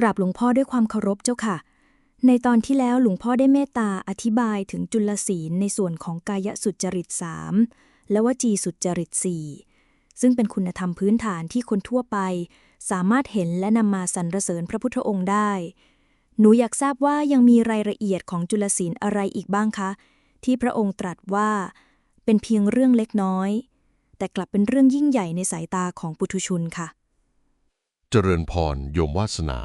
กราบหลวงพ่อด้วยความเคารพเจ้าค่ะ ในตอนที่แล้วหลวงพ่อได้เมตตาอธิบายถึงจุลศีลในส่วนของกายสุจริตสามและวจีสุจริตสี่ซึ่งเป็นคุณธรรมพื้นฐานที่คนทั่วไป สามารถเห็นและนำมาสรรเสริญพระพุทธองค์ได้ หนูอยากทราบว่ายังมีรายละเอียดของจุลศีลอะไรอีกบ้างคะ ที่พระองค์ตรัสว่า เป็นเพียงเรื่องเล็กน้อย แต่กลับเป็นเรื่องยิ่งใหญ่ในสายตาของปุถุชนค่ะ เจริญพรโยมวาสนา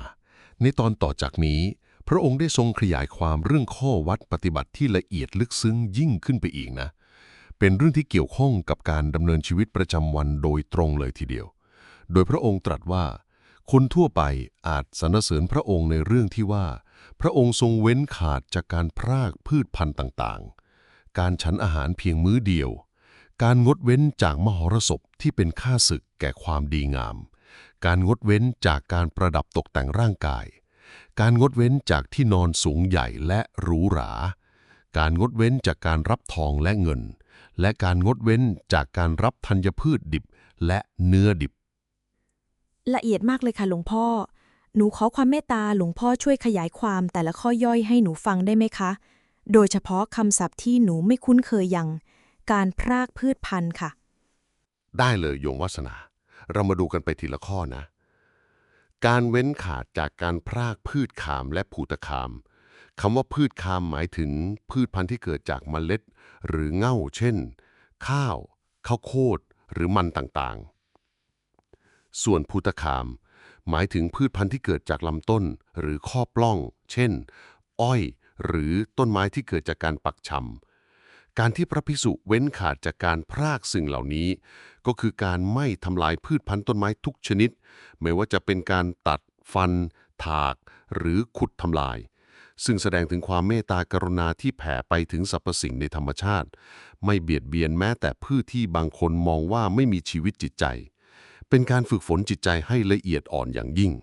ในตอนต่อจากนี้ พระองค์ได้ทรงขยายความเรื่องข้อวัดปฏิบัติที่ละเอียดลึกซึ้งยิ่งขึ้นไปอีกนะ เป็นเรื่องที่เกี่ยวข้องกับการดำเนินชีวิตประจำวันโดยตรงเลยทีเดียว โดยพระองค์ตรัสว่า คนทั่วไปอาจสรรเสริญพระองค์ในเรื่องที่ว่า พระองค์ทรงเว้นขาดจากการพรากพืชพันธุ์ต่างๆ การฉันอาหารเพียงมื้อเดียว การงดเว้นจากมหรสพที่เป็นค่าศึกแก่ความดีงาม การงดเว้นจากการประดับตกแต่งร่างกาย การงดเว้นจากที่นอนสูงใหญ่และหรูหรา การงดเว้นจากการรับทองและเงิน และการงดเว้นจากการรับธัญพืชดิบและเนื้อดิบ ละเอียดมากเลยค่ะหลวงพ่อ หนูขอความเมตตาหลวงพ่อช่วยขยายความแต่ละข้อย่อยให้หนูฟังได้ไหมคะ โดยเฉพาะคำศัพท์ที่หนูไม่คุ้นเคยอย่าง การพรากพืชพันธุ์ค่ะ ได้เลยโยมวัสนา เรามาดูกันไปทีละข้อนะ การเว้นขาดจากการพรากพืชขามและผูตคามคำว่าพืชคามหมายถึงพืชพันธุ์ที่เกิดจากเมล็ด หรือเง่า เช่น ข้าวข้าวโพดหรือมันต่างๆ ส่วนผูตคาม หมายถึงพืชพันธุ์ที่เกิดจากลำต้นหรือข้อปล้อง เช่น อ้อย หรือต้นไม้ที่เกิดจากการปักชำการที่พระภิกษุเว้นขาดจากการพรากสิ่งเหล่านี้ ก็คือการไม่ทำลายพืชพันธุ์ต้นไม้ทุกชนิด ไม่ว่าจะเป็นการตัด ฟัน ถาก หรือขุดทำลาย ซึ่งแสดงถึงความเมตตากรุณาที่แผ่ไปถึงสรรพสิ่งในธรรมชาติ ไม่เบียดเบียนแม้แต่พืชที่บางคนมองว่าไม่มีชีวิตจิตใจ เป็นการฝึกฝนจิตใจให้ละเอียดอ่อนอย่างยิ่ง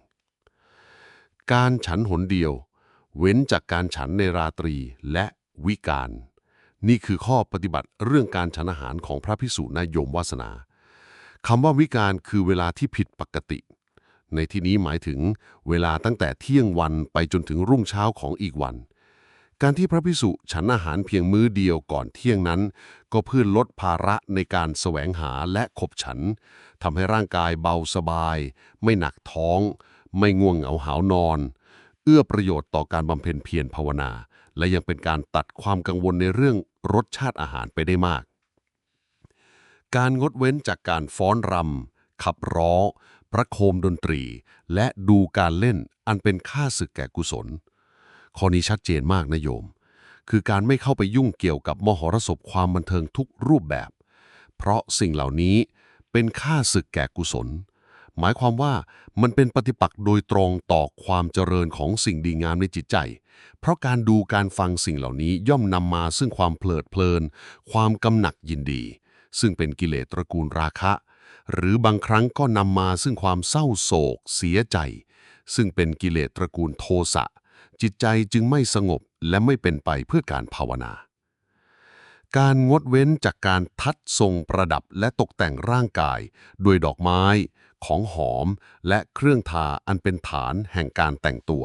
การฉันหนเดียว เว้นจากการฉันในราตรีและวิการนี่คือข้อปฏิบัติเรื่องการฉันอาหารของพระพิสุนายมวาสนา คำว่าวิการคือเวลาที่ผิดปกติ ในที่นี้หมายถึงเวลาตั้งแต่เที่ยงวันไปจนถึงรุ่งเช้าของอีกวัน การที่พระพิสุฉันอาหารเพียงมื้อเดียวก่อนเที่ยงนั้น ก็เพื่อลดภาระในการแสวงหาและขบฉันทำให้ร่างกายเบาสบาย ไม่หนักท้อง ไม่ง่วงเหงาหานอน เอื้อประโยชน์ต่อการบำเพ็ญเพียรภาวนา และยังเป็นการตัดความกังวลในเรื่องรสชาติอาหารไปได้มาก การงดเว้นจากการฟ้อนรำ ขับร้องประโคมดนตรี และดูการเล่นอันเป็นค่าศึกแก่กุศล ข้อนี้ชัดเจนมากนะโยม คือการไม่เข้าไปยุ่งเกี่ยวกับมหรสพความบันเทิงทุกรูปแบบ เพราะสิ่งเหล่านี้เป็นค่าศึกแก่กุศล หมายความว่ามันเป็นปฏิปักษ์โดยตรงต่อความเจริญของสิ่งดีงามในจิตใจ เพราะการดูการฟังสิ่งเหล่านี้ย่อมนำมาซึ่งความเพลิดเพลิน ความกำหนักยินดี ซึ่งเป็นกิเลสตระกูลราคะ หรือบางครั้งก็นำมาซึ่งความเศร้าโศก เสียใจ ซึ่งเป็นกิเลสตระกูลโทสะ จิตใจจึงไม่สงบและไม่เป็นไปเพื่อการภาวนา การงดเว้นจากการทัดทรงประดับและตกแต่งร่างกาย ด้วยดอกไม้ ของหอม และเครื่องทาอันเป็นฐานแห่งการแต่งตัว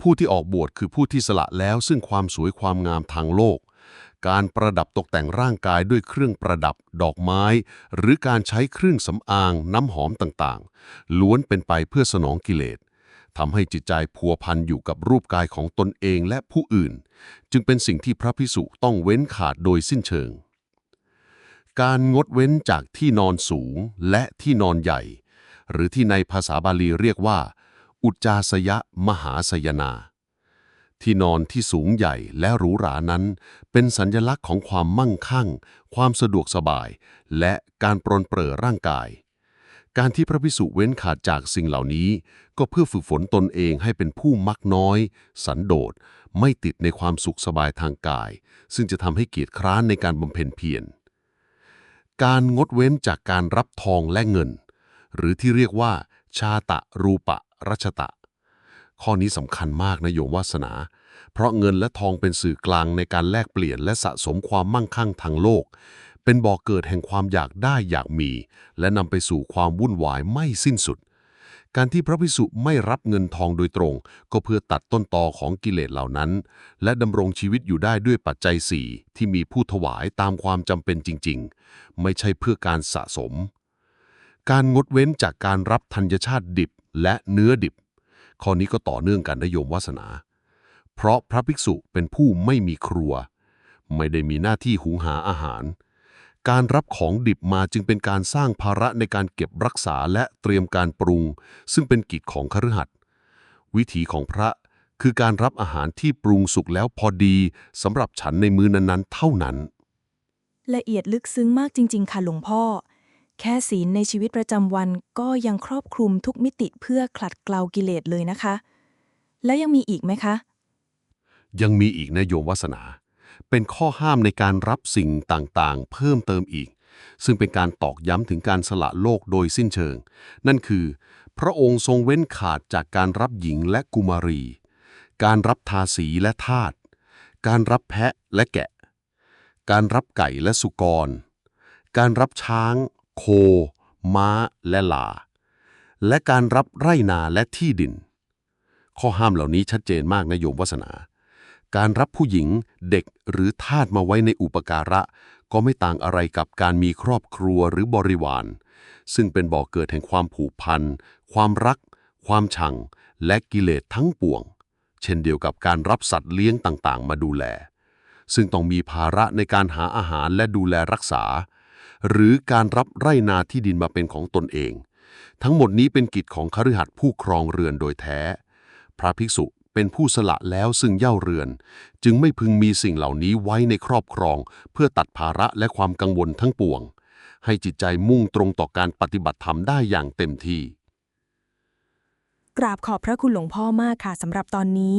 ผู้ที่ออกบวชคือผู้ที่สละแล้วซึ่งความสวยความงามทางโลก การประดับตกแต่งร่างกายด้วยเครื่องประดับดอกไม้ หรือการใช้เครื่องสำอางน้ำหอมต่างๆ ล้วนเป็นไปเพื่อสนองกิเลสทำให้จิตใจพัวพันอยู่กับรูปกายของตนเองและผู้อื่น จึงเป็นสิ่งที่พระพิสุต้องเว้นขาดโดยสิ้นเชิง การงดเว้นจากที่นอนสูงและที่นอนใหญ่ หรือที่ในภาษาบาลีเรียกว่า อุจจาสยะมหาสยนา ที่นอนที่สูงใหญ่และหรูหรานั้น เป็นสัญญลักษณ์ของความมั่งคั่ง ความสะดวกสบาย และการปรนเปรอร่างกาย การที่พระพิสุเว้นขาดจากสิ่งเหล่านี้ ก็เพื่อฝึกฝนตนเองให้เป็นผู้มักน้อย สันโดษ ไม่ติดในความสุขสบายทางกาย ซึ่งจะทำให้เกียรติคร้านในการบำเพ็ญเพียร การงดเว้นจากการรับทองและเงิน หรือที่เรียกว่า ชาตะรูปะรัชตะ ข้อนี้สำคัญมากนะโยมวาสนา เพราะเงินและทองเป็นสื่อกลางในการแลกเปลี่ยนและสะสมความมั่งคั่งทางโลก เป็นบ่อกเกิดแห่งความอยากได้อยากมี และนำไปสู่ความวุ่นวายไม่สิ้นสุด การที่พระภิกษุไม่รับเงินทองโดยตรง ก็เพื่อตัดต้นตอของกิเลสเหล่านั้น และดำรงชีวิตอยู่ได้ด้วยปัจจัยสี่ที่มีผู้ถวายตามความจำเป็นจริง ๆ ไม่ใช่เพื่อการสะสม การงดเว้นจากการรับธัญชาติดิบและเนื้อดิบ ข้อนี้ก็ต่อเนื่องกันนโยมวาสนา เพราะพระภิกษุเป็นผู้ไม่มีครัว ไม่ได้มีหน้าที่หุงหาอาหาร การรับของดิบมาจึงเป็นการสร้างภาระในการเก็บรักษาและเตรียมการปรุง ซึ่งเป็นกิจของคฤหัสถ์วิถีของพระคือการรับอาหารที่ปรุงสุกแล้วพอดีสำหรับฉันในมือนั้นๆ เท่านั้น ละเอียดลึกซึ้งมากจริง ๆ ค่ะหลวงพ่อ แค่ศีลในชีวิตประจำวันก็ยังครอบคลุมทุกมิติเพื่อขลัดเกลากิเลสเลยนะคะ แล้วยังมีอีกไหมคะ ยังมีอีกนะโยมวาสนา เป็นข้อห้ามในการรับสิ่งต่างๆ เพิ่มเติมอีก ซึ่งเป็นการตอกย้ำถึงการสละโลกโดยสิ้นเชิง นั่นคือ พระองค์ทรงเว้นขาดจากการรับหญิงและกุมารี การรับทาสีและทาสการรับแพะและแกะ การรับไก่และสุกร การรับช้าง โค ม้า และลา และการรับไร่นาและที่ดิน ข้อห้ามเหล่านี้ชัดเจนมากนะโยมวาสนา การรับผู้หญิงเด็กหรือทาสมาไว้ในอุปการะ ก็ไม่ต่างอะไรกับการมีครอบครัวหรือบริวาร ซึ่งเป็นบ่อกเกิดแห่งความผูกพัน ความรัก ความชัง และกิเลสทั้งปวง เช่นเดียวกับการรับสัตว์เลี้ยงต่างๆ มาดูแล ซึ่งต้องมีภาระในการหาอาหารและดูแลรักษา หรือการรับไร่นาที่ดินมาเป็นของตนเอง ทั้งหมดนี้เป็นกิจของคฤหัสถ์ผู้ครองเรือนโดยแท้ พระภิกษุเป็นผู้สละแล้วซึ่งเย่าเรือน จึงไม่พึงมีสิ่งเหล่านี้ไว้ในครอบครอง เพื่อตัดภาระและความกังวลทั้งปวง ให้จิตใจมุ่งตรงต่อการปฏิบัติธรรมได้อย่างเต็มที่ กราบขอบพระคุณหลวงพ่อมากค่ะสำหรับตอนนี้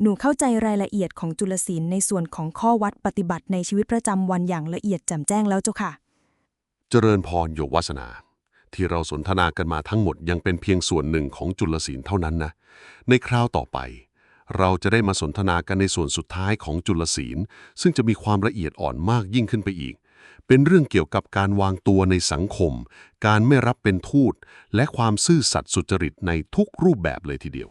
หนูเข้าใจรายละเอียดของจุลศีลในส่วนของข้อวัดปฏิบัติในชีวิตประจำวันอย่างละเอียดแจ่มแจ้งแล้วเจ้าค่ะ เจริญพรโยวาสนา ที่เราสนทนากันมาทั้งหมดยังเป็นเพียงส่วนหนึ่งของจุลศีลเท่านั้นนะ ในคราวต่อไป เราจะได้มาสนทนากันในส่วนสุดท้ายของจุลศีล ซึ่งจะมีความละเอียดอ่อนมากยิ่งขึ้นไปอีก เป็นเรื่องเกี่ยวกับการวางตัวในสังคม การไม่รับเป็นทูต และความซื่อสัตย์สุจริตในทุกรูปแบบเลยทีเดียว